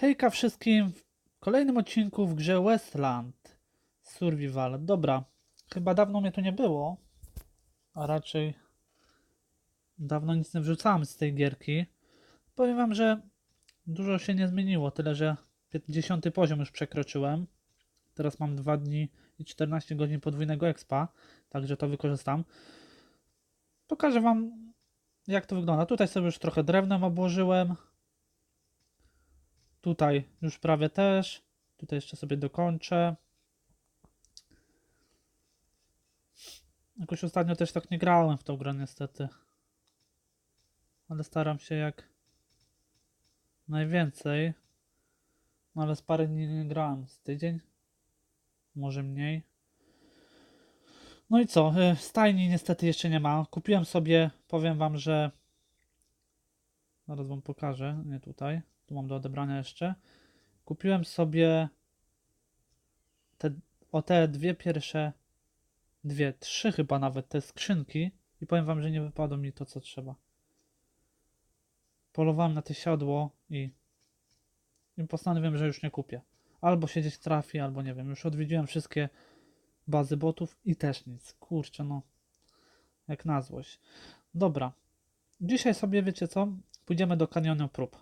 Hejka wszystkim w kolejnym odcinku w grze Westland Survival. Dobra, chyba dawno mnie tu nie było, a raczej dawno nic nie wrzucałem z tej gierki. Powiem wam, że dużo się nie zmieniło, tyle że 50 poziom już przekroczyłem. Teraz mam 2 dni i 14 godzin podwójnego expa, także to wykorzystam. Pokażę wam jak to wygląda. Tutaj sobie już trochę drewnem obłożyłem. Tutaj już prawie też. Tutaj jeszcze sobie dokończę. Jakoś ostatnio też tak nie grałem w tą grę niestety. Ale staram się jak najwięcej. No ale z parę dni nie grałem. Z tydzień? Może mniej. No i co? y, Stajni niestety jeszcze nie ma. Kupiłem sobie, powiem wam, że zaraz wam pokażę, nie tutaj. Tu mam do odebrania jeszcze. Kupiłem sobie te, o te dwie pierwsze, dwie, trzy chyba nawet te skrzynki i powiem wam, że nie wypadło mi to co trzeba. Polowałem na te siodło i, i postanowiłem, że już nie kupię. Albo się gdzieś trafi, albo nie wiem. Już odwiedziłem wszystkie bazy botów i też nic. Kurczę, no. Jak na złość. Dobra. Dzisiaj sobie, wiecie co? Pójdziemy do kanionu prób.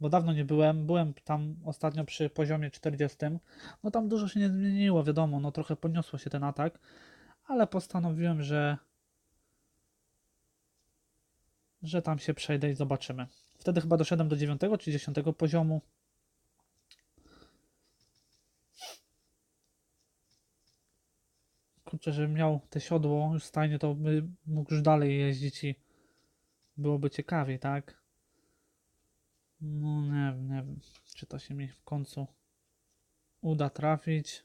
Bo dawno nie byłem. Byłem tam ostatnio przy poziomie 40. No tam dużo się nie zmieniło, wiadomo. No trochę podniosło się ten atak. Ale postanowiłem, że że tam się przejdę i zobaczymy. Wtedy chyba doszedłem do 9 czy 10 poziomu. kurczę, żebym miał te siodło już stajnie, to by mógł już dalej jeździć i byłoby ciekawiej, tak? No nie wiem, nie wiem, czy to się mi w końcu uda trafić.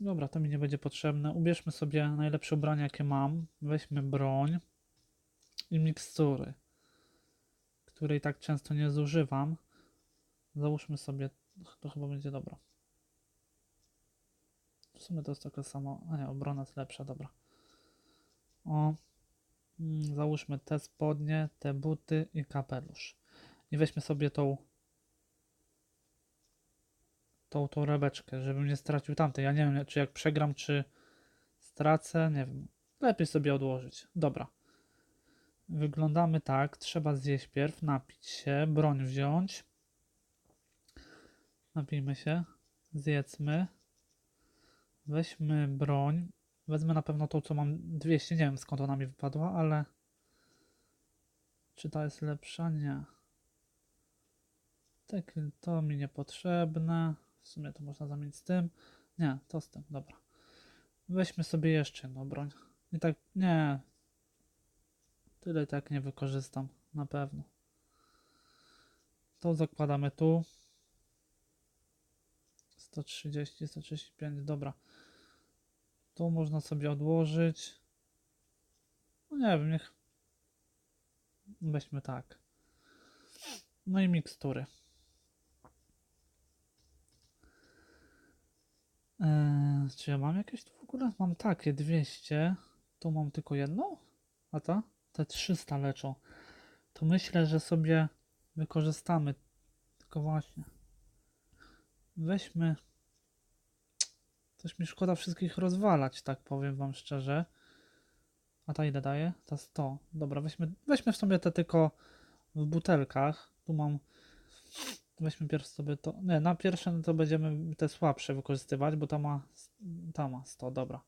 Dobra, to mi nie będzie potrzebne. Ubierzmy sobie najlepsze ubrania, jakie mam. Weźmy broń i mikstury, której tak często nie zużywam. Załóżmy sobie, to chyba będzie dobra. W sumie to jest taka sama. A nie, obrona jest lepsza, dobra. O. mm, Załóżmy te spodnie, te buty i kapelusz. I weźmy sobie tą. Tą, tą rebeczkę, żebym nie stracił tamtej. Ja nie wiem, czy jak przegram, czy stracę. Nie wiem. Lepiej sobie odłożyć. Dobra. Wyglądamy tak. Trzeba zjeść pierw, napić się, broń wziąć. Napijmy się. Zjedzmy. Weźmy broń. Wezmę na pewno tą, co mam 200. Nie wiem skąd ona mi wypadła, ale. Czy ta jest lepsza? Nie. Tak, to mi niepotrzebne. W sumie to można zamienić z tym. Nie, to z tym, dobra. Weźmy sobie jeszcze jedną broń. I tak, nie. Tyle i tak nie wykorzystam, na pewno. To zakładamy tu. 130, 135, dobra. Tu można sobie odłożyć. No nie wiem, niech. Weźmy tak. No i mikstury. Eee, czy ja mam jakieś tu w ogóle? Mam takie 200. Tu mam tylko jedną? A ta? Te 300 leczą. To myślę, że sobie wykorzystamy. Tylko właśnie. Weźmy. Coś mi szkoda wszystkich rozwalać, tak powiem wam szczerze. A ta ile daje? Ta 100. Dobra, weźmy, weźmy w sobie te tylko w butelkach. Tu mam. Weźmy pierwszy sobie to. Nie, na pierwsze no to będziemy te słabsze wykorzystywać, bo ta ma, ta ma 100, dobra.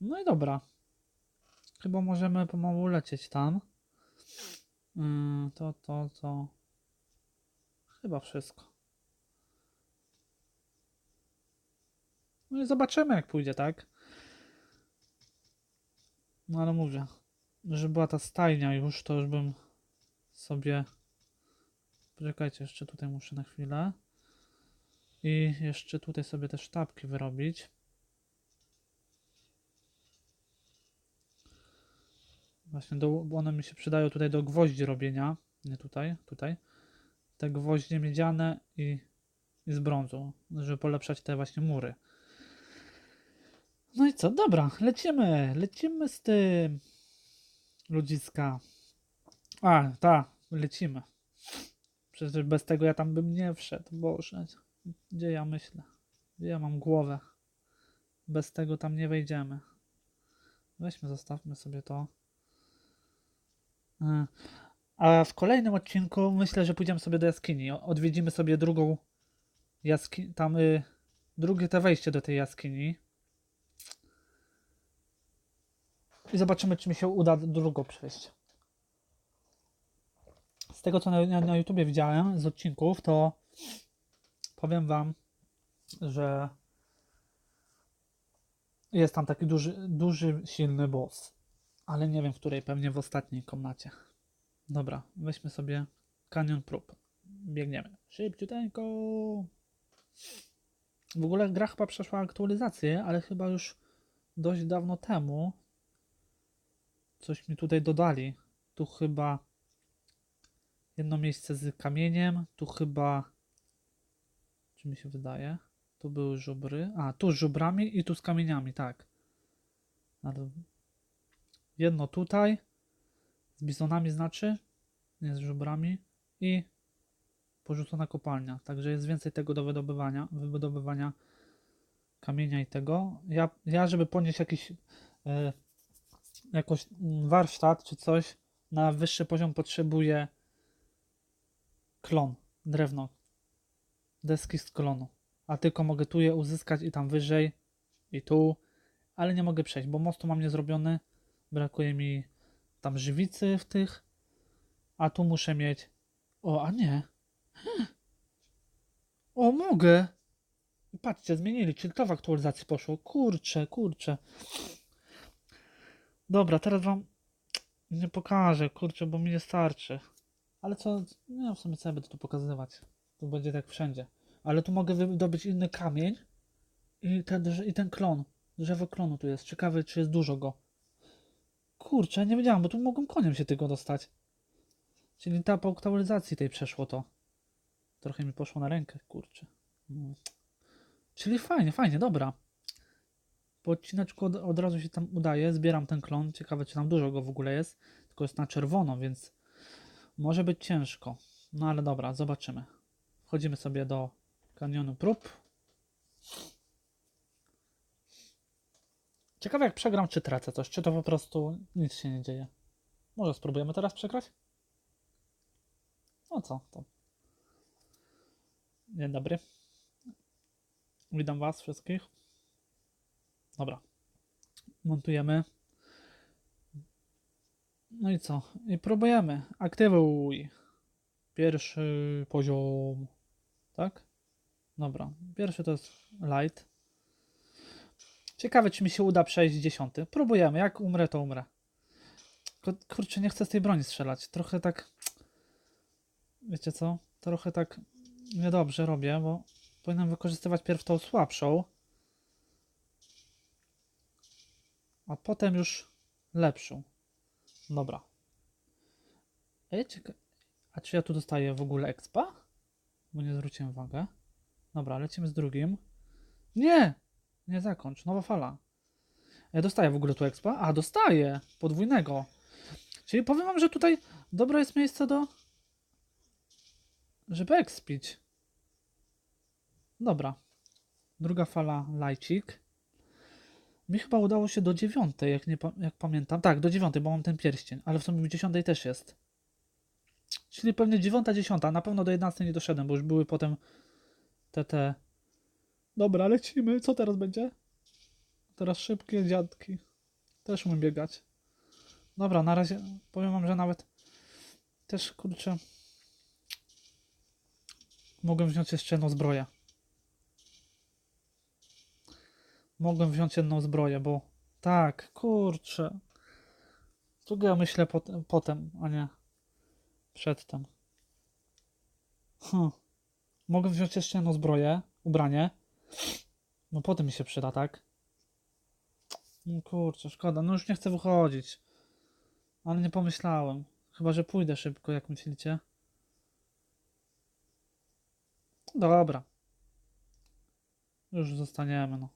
No i dobra. Chyba możemy pomału lecieć tam. Yy, to, to, to. Chyba wszystko. No i zobaczymy, jak pójdzie, tak? No ale mówię, że była ta stajnia już, to już bym sobie. Poczekajcie, jeszcze tutaj muszę na chwilę. I jeszcze tutaj sobie te sztabki wyrobić. Właśnie, do, bo one mi się przydają tutaj do gwoździ robienia. Nie tutaj, tutaj. Te gwoździe miedziane i, i z brązu, żeby polepszać te właśnie mury. No i co? Dobra, lecimy. Lecimy z tym. Ludziska. A, ta, lecimy. Przecież bez tego ja tam bym nie wszedł. Boże, gdzie ja myślę? Gdzie ja mam głowę? Bez tego tam nie wejdziemy. Weźmy, zostawmy sobie to. E, A w kolejnym odcinku myślę, że pójdziemy sobie do jaskini. Odwiedzimy sobie drugą jaskinię. Tam y, drugie te wejście do tej jaskini. I zobaczymy, czy mi się uda drugą przejść. Z tego, co na, na, na YouTubie widziałem z odcinków, to powiem Wam, że jest tam taki duży, duży, silny boss. Ale nie wiem, w której, pewnie w ostatniej komnacie. Dobra, weźmy sobie kanion prób. Biegniemy. Szybciuteńko. W ogóle gra chyba przeszła aktualizację, ale chyba już dość dawno temu coś mi tutaj dodali. Tu chyba jedno miejsce z kamieniem, tu chyba czy mi się wydaje? Tu były żubry. A, tu z żubrami i tu z kamieniami, tak. Ale jedno tutaj z bizonami znaczy, nie z żubrami i porzucona kopalnia. Także jest więcej tego do wydobywania, wydobywania kamienia i tego. Ja, ja żeby ponieść jakiś e, jakoś warsztat czy coś na wyższy poziom potrzebuję klon, drewno, deski z klonu. A tylko mogę tu je uzyskać i tam wyżej i tu, ale nie mogę przejść, bo mostu mam niezrobiony. Brakuje mi tam żywicy w tych, a tu muszę mieć. O, a nie. O, mogę. Patrzcie, zmienili, czyli to w aktualizacji poszło. Kurczę, kurczę. Dobra, teraz wam nie pokażę, kurczę, bo mi nie starczy. Ale co, nie w sumie co ja będę tu pokazywać. Tu będzie tak wszędzie. Ale tu mogę wydobyć inny kamień i ten, i ten klon. Drzewo klonu tu jest. Ciekawe, czy jest dużo go. Kurczę, nie wiedziałem, bo tu mogłem koniem się tego dostać. Czyli ta po aktualizacji tej przeszło to. Trochę mi poszło na rękę, kurczę. No. Czyli fajnie, fajnie, dobra. Po odcineczku od, od razu się tam udaje, zbieram ten klon. Ciekawe, czy tam dużo go w ogóle jest. Tylko jest na czerwono, więc może być ciężko. No ale dobra, zobaczymy. Wchodzimy sobie do kanionu prób. Ciekawe jak przegram, czy tracę coś, czy to po prostu nic się nie dzieje. Może spróbujemy teraz przegrać? No co, to. Dzień dobry. Witam was wszystkich. Dobra. Montujemy. No i co? I próbujemy. Aktywuj. Pierwszy poziom. Tak? Dobra. Pierwszy to jest light. Ciekawe, czy mi się uda przejść dziesiąty. Próbujemy. Jak umrę, to umrę. Kurczę, nie chcę z tej broni strzelać. Trochę tak... Wiecie co? Trochę tak niedobrze robię, bo powinienem wykorzystywać pierw tą słabszą. A potem już lepszą. Dobra. Ej, cieka... A czy ja tu dostaję w ogóle expa? Bo nie zwróciłem uwagę. Dobra, lecimy z drugim. Nie! Nie zakończ, nowa fala. Ja dostaję w ogóle tu expa? A, dostaję! Podwójnego. Czyli powiem wam, że tutaj dobre jest miejsce do... Żeby expić. Dobra. Druga fala lajcik. Mi chyba udało się do dziewiątej, jak, nie, jak pamiętam. Tak, do dziewiątej, bo mam ten pierścień, ale w sumie dziesiątej też jest. Czyli pewnie dziewiąta, dziesiąta. Na pewno do jedenastej nie doszedłem, bo już były potem te te. Dobra, lecimy. Co teraz będzie? Teraz szybkie dziadki. Też umiem biegać. Dobra, na razie powiem wam, że nawet też kurczę. Mogłem wziąć jeszcze jedną zbroję. Mogłem wziąć jedną zbroję, bo tak, kurczę. Drugie ja myślę potem, potem, a nie przedtem. Hm. Mogę wziąć jeszcze jedną zbroję, ubranie. No potem mi się przyda, tak? No kurczę, szkoda. No już nie chcę wychodzić. Ale nie pomyślałem. Chyba, że pójdę szybko, jak myślicie. Dobra. Już zostaniemy, no.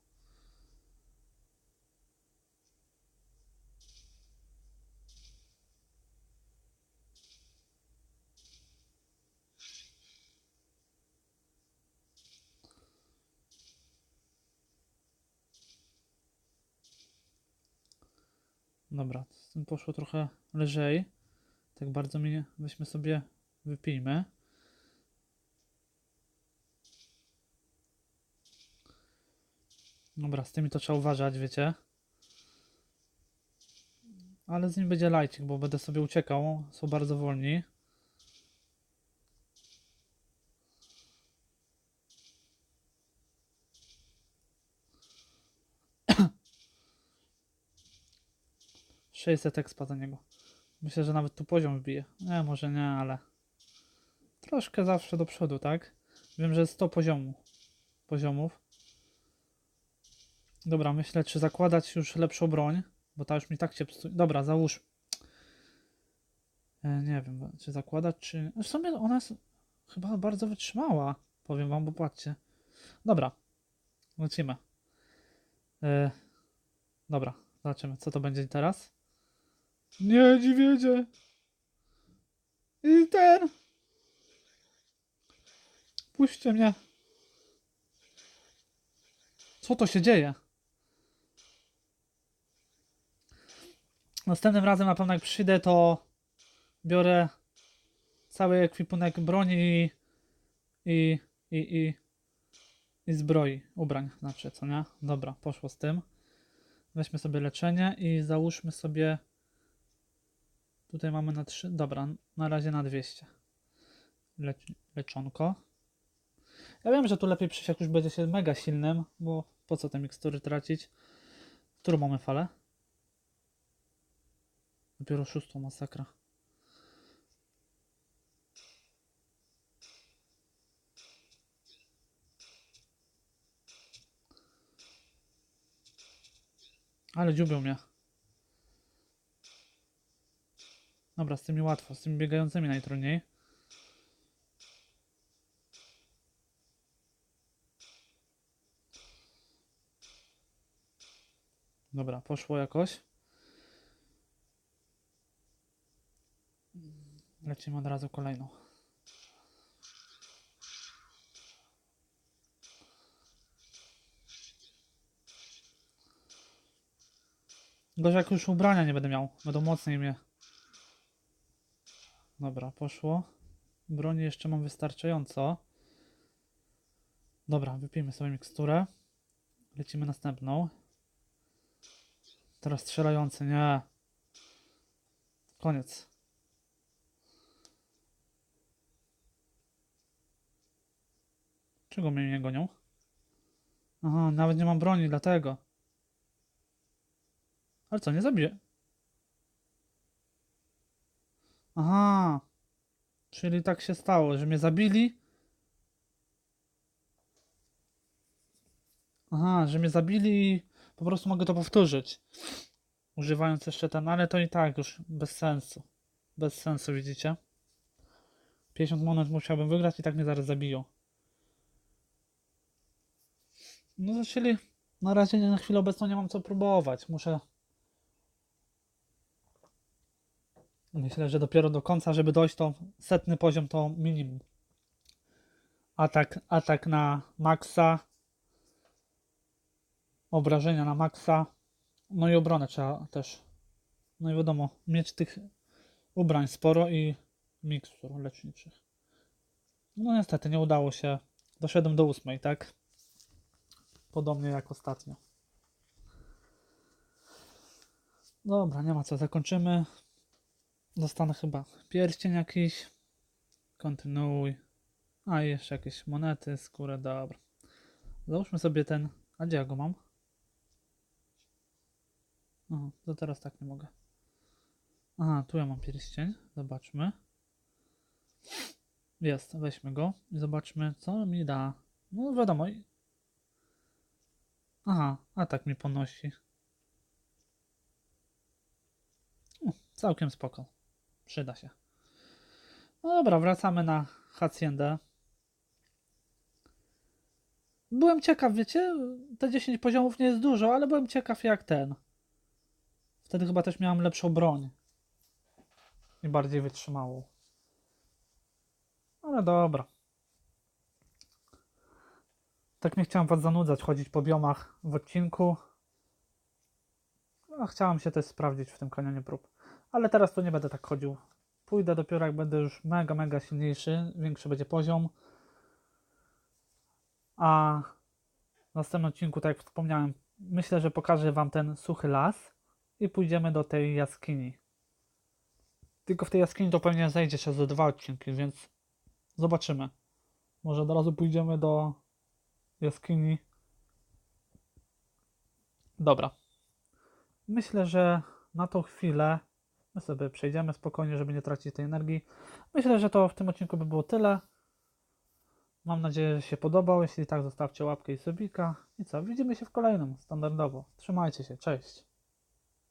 Dobra, z tym poszło trochę lżej. Tak bardzo mi. Weźmy sobie, wypijmy. Dobra, z tymi to trzeba uważać, wiecie. Ale z nim będzie lajcik, bo będę sobie uciekał. Są bardzo wolni. Sześćset expa za niego. Myślę, że nawet tu poziom wbije. Nie, może nie, ale troszkę zawsze do przodu, tak? Wiem, że jest 100 poziomu, poziomów. Dobra, myślę, czy zakładać już lepszą broń, bo ta już mi tak się psuje. Dobra, załóż. E, nie wiem, czy zakładać, czy... W sumie ona jest chyba bardzo wytrzymała, powiem wam, bo patrzcie. Dobra, lecimy. E, dobra, zobaczymy, co to będzie teraz. Nie, niedźwiedzie. I ten. Puśćcie mnie. Co to się dzieje? Następnym razem na pewno jak przyjdę, to biorę cały ekwipunek broni i, i, i, i zbroi, ubrań znaczy, co nie? Dobra, poszło z tym. Weźmy sobie leczenie i załóżmy sobie Tutaj mamy na 3. Dobra, na razie na 200. Le leczonko. Ja wiem, że tu lepiej przyjść, jak już będzie się mega silnym, bo po co te mikstury tracić? Którą mamy falę? Dopiero szóstą masakra. Ale dziubią mnie. Dobra, z tymi łatwo, z tymi biegającymi najtrudniej. Dobra, poszło jakoś. Lecimy od razu kolejną. Gorzej jak już ubrania nie będę miał. Będą mocniej mnie Dobra, poszło. Broni jeszcze mam wystarczająco. Dobra, wypijmy sobie miksturę. Lecimy następną. Teraz strzelający, nie. Koniec. Czego mnie nie gonią? Aha, nawet nie mam broni, dlatego. Ale co, nie zabiję? Aha. Czyli tak się stało, że mnie zabili. Aha, że mnie zabili i po prostu mogę to powtórzyć. Używając jeszcze ten, ale to i tak już bez sensu. Bez sensu, widzicie? 50 monet musiałbym wygrać i tak mnie zaraz zabiją. No czyli na razie na chwilę obecną nie mam co próbować. Muszę Myślę, że dopiero do końca, żeby dojść to setny poziom to minimum. Atak, atak na maksa. Obrażenia na maksa. No i obronę trzeba też. No i wiadomo, mieć tych ubrań sporo i mikstur leczniczych. No niestety nie udało się. Doszedłem do ósmej, tak? Podobnie jak ostatnio. Dobra, nie ma co, zakończymy. Dostanę chyba pierścień jakiś. Kontynuuj. A jeszcze jakieś monety, skórę, dobra. Załóżmy sobie ten. A gdzie ja go mam? Aha, to teraz tak nie mogę. Aha, tu ja mam pierścień. Zobaczmy. Jest, weźmy go i zobaczmy, co mi da. No wiadomo. Aha, a tak mi ponosi. Całkiem spoko. Przyda się. No dobra, wracamy na Haciendę. Byłem ciekaw, wiecie, te 10 poziomów nie jest dużo, ale byłem ciekaw jak ten. Wtedy chyba też miałem lepszą broń. I bardziej wytrzymałą. Ale dobra. Tak nie chciałem was zanudzać, chodzić po biomach w odcinku. A chciałam się też sprawdzić w tym kanionie prób. Ale teraz to nie będę tak chodził. Pójdę dopiero jak będę już mega, mega silniejszy, większy będzie poziom. A w następnym odcinku, tak jak wspomniałem, myślę, że pokażę Wam ten suchy las i pójdziemy do tej jaskini. Tylko w tej jaskini to pewnie zejdzie się ze dwa odcinki, więc zobaczymy. Może od razu pójdziemy do jaskini. Dobra. Myślę, że na tą chwilę my sobie przejdziemy spokojnie, żeby nie tracić tej energii. Myślę, że to w tym odcinku by było tyle. Mam nadzieję, że się podobał. Jeśli tak, zostawcie łapkę i subika. I co? Widzimy się w kolejnym, standardowo. Trzymajcie się, cześć.